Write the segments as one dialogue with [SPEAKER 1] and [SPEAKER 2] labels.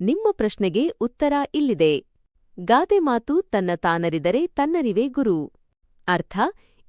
[SPEAKER 1] ನಿಮ್ಮ ಪ್ರಶ್ನೆಗೆ ಉತ್ತರ ಇಲ್ಲಿದೆ. ಗಾದೆ ಮಾತು ತನ್ನ ತಾನರಿದರೆ ತನ್ನರಿವೇ ಗುರು. ಅರ್ಥ,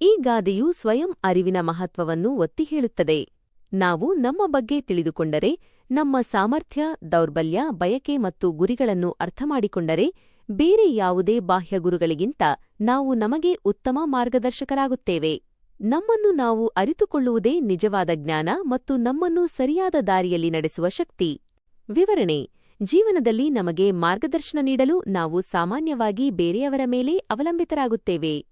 [SPEAKER 1] ಈ ಗಾದೆಯು ಸ್ವಯಂ ಅರಿವಿನ ಮಹತ್ವವನ್ನು ಒತ್ತಿ ಹೇಳುತ್ತದೆ. ನಾವು ನಮ್ಮ ಬಗ್ಗೆ ತಿಳಿದುಕೊಂಡರೆ, ನಮ್ಮ ಸಾಮರ್ಥ್ಯ, ದೌರ್ಬಲ್ಯ, ಬಯಕೆ ಮತ್ತು ಗುರಿಗಳನ್ನು ಅರ್ಥಮಾಡಿಕೊಂಡರೆ, ಬೇರೆ ಯಾವುದೇ ಬಾಹ್ಯ ಗುರುಗಳಿಗಿಂತ ನಾವು ನಮಗೆ ಉತ್ತಮ ಮಾರ್ಗದರ್ಶಕರಾಗುತ್ತೇವೆ. ನಮ್ಮನ್ನು ನಾವು ಅರಿತುಕೊಳ್ಳುವುದೇ ನಿಜವಾದ ಜ್ಞಾನ ಮತ್ತು ನಮ್ಮನ್ನು ಸರಿಯಾದ ದಾರಿಯಲ್ಲಿ ನಡೆಸುವ ಶಕ್ತಿ. ವಿವರಣೆ ಜೀವನದಲ್ಲಿ ನಮಗೆ ಮಾರ್ಗದರ್ಶನ ನೀಡಲು ನಾವು ಸಾಮಾನ್ಯವಾಗಿ ಬೇರೆಯವರ ಮೇಲೆ ಅವಲಂಬಿತರಾಗುತ್ತೇವೆ.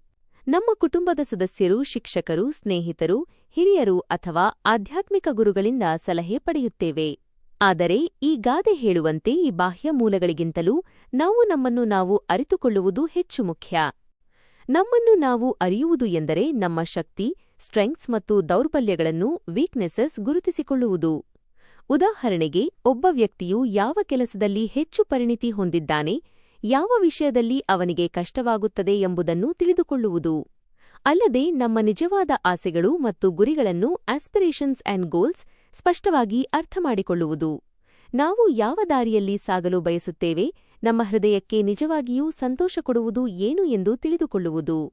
[SPEAKER 1] ನಮ್ಮ ಕುಟುಂಬದ ಸದಸ್ಯರು, ಶಿಕ್ಷಕರು, ಸ್ನೇಹಿತರು, ಹಿರಿಯರು ಅಥವಾ ಆಧ್ಯಾತ್ಮಿಕ ಗುರುಗಳಿಂದ ಸಲಹೆ ಪಡೆಯುತ್ತೇವೆ. ಆದರೆ ಈ ಗಾದೆ ಹೇಳುವಂತೆ ಈ ಬಾಹ್ಯ ಮೂಲಗಳಿಗಿಂತಲೂ ನಾವು ನಮ್ಮನ್ನು ನಾವು ಅರಿತುಕೊಳ್ಳುವುದು ಹೆಚ್ಚು ಮುಖ್ಯ. ನಮ್ಮನ್ನು ನಾವು ಅರಿಯುವುದು ಎಂದರೆ ನಮ್ಮ ಶಕ್ತಿ, ಸ್ಟ್ರೆಂಗ್ಸ್ ಮತ್ತು ದೌರ್ಬಲ್ಯಗಳನ್ನು ವೀಕ್ನೆಸಸ್ ಗುರುತಿಸಿಕೊಳ್ಳುವುದು. ಉದಾಹರಣೆಗೆ, ಒಬ್ಬ ವ್ಯಕ್ತಿಯು ಯಾವ ಕೆಲಸದಲ್ಲಿ ಹೆಚ್ಚು ಪರಿಣಿತಿ ಹೊಂದಿದ್ದಾನೆ, ಯಾವ ವಿಷಯದಲ್ಲಿ ಅವನಿಗೆ ಕಷ್ಟವಾಗುತ್ತದೆ ಎಂಬುದನ್ನು ತಿಳಿದುಕೊಳ್ಳುವುದು. ಅಲ್ಲದೆ, ನಮ್ಮ ನಿಜವಾದ ಆಸೆಗಳು ಮತ್ತು ಗುರಿಗಳನ್ನು ಆಸ್ಪಿರೇಷನ್ಸ್ ಅಂಡ್ ಗೋಲ್ಸ್ ಸ್ಪಷ್ಟವಾಗಿ ಅರ್ಥಮಾಡಿಕೊಳ್ಳುವುದು. ನಾವು ಯಾವ ದಾರಿಯಲ್ಲಿ ಸಾಗಲು ಬಯಸುತ್ತೇವೆ, ನಮ್ಮ ಹೃದಯಕ್ಕೆ ನಿಜವಾಗಿಯೂ ಸಂತೋಷ ಕೊಡುವುದು ಏನು ಎಂದು ತಿಳಿದುಕೊಳ್ಳುವುದು.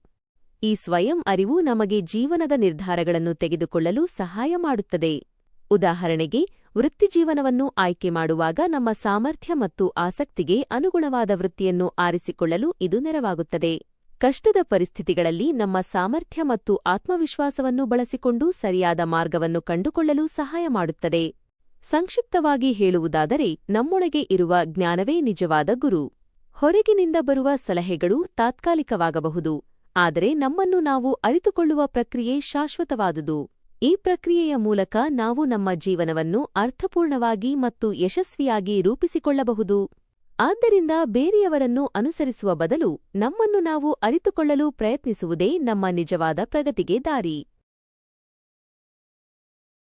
[SPEAKER 1] ಈ ಸ್ವಯಂ ಅರಿವು ನಮಗೆ ಜೀವನದ ನಿರ್ಧಾರಗಳನ್ನು ತೆಗೆದುಕೊಳ್ಳಲು ಸಹಾಯ ಮಾಡುತ್ತದೆ. ಉದಾಹರಣೆಗೆ ವೃತ್ತಿಜೀವನವನ್ನು ಆಯ್ಕೆ ಮಾಡುವಾಗ ನಮ್ಮ ಸಾಮರ್ಥ್ಯ ಮತ್ತು ಆಸಕ್ತಿಗೆ ಅನುಗುಣವಾದ ವೃತ್ತಿಯನ್ನು ಆರಿಸಿಕೊಳ್ಳಲು ಇದು ನೆರವಾಗುತ್ತದೆ. ಕಷ್ಟದ ಪರಿಸ್ಥಿತಿಗಳಲ್ಲಿ ನಮ್ಮ ಸಾಮರ್ಥ್ಯ ಮತ್ತು ಆತ್ಮವಿಶ್ವಾಸವನ್ನು ಬಳಸಿಕೊಂಡು ಸರಿಯಾದ ಮಾರ್ಗವನ್ನು ಕಂಡುಕೊಳ್ಳಲು ಸಹಾಯ ಮಾಡುತ್ತದೆ. ಸಂಕ್ಷಿಪ್ತವಾಗಿ ಹೇಳುವುದಾದರೆ, ನಮ್ಮೊಳಗೆ ಇರುವ ಜ್ಞಾನವೇ ನಿಜವಾದ ಗುರು. ಹೊರಗಿನಿಂದ ಬರುವ ಸಲಹೆಗಳು ತಾತ್ಕಾಲಿಕವಾಗಬಹುದು, ಆದರೆ ನಮ್ಮನ್ನು ನಾವು ಅರಿತುಕೊಳ್ಳುವ ಪ್ರಕ್ರಿಯೆ ಶಾಶ್ವತವಾದುದು. ಈ ಪ್ರಕ್ರಿಯೆಯ ಮೂಲಕ ನಾವು ನಮ್ಮ ಜೀವನವನ್ನು ಅರ್ಥಪೂರ್ಣವಾಗಿ ಮತ್ತು ಯಶಸ್ವಿಯಾಗಿ ರೂಪಿಸಿಕೊಳ್ಳಬಹುದು. ಆದ್ದರಿಂದ ಬೇರೆಯವರನ್ನು ಅನುಸರಿಸುವ ಬದಲು ನಮ್ಮನ್ನು ನಾವು ಅರಿತುಕೊಳ್ಳಲು ಪ್ರಯತ್ನಿಸುವುದೇ ನಮ್ಮ ನಿಜವಾದ ಪ್ರಗತಿಗೆ ದಾರಿ.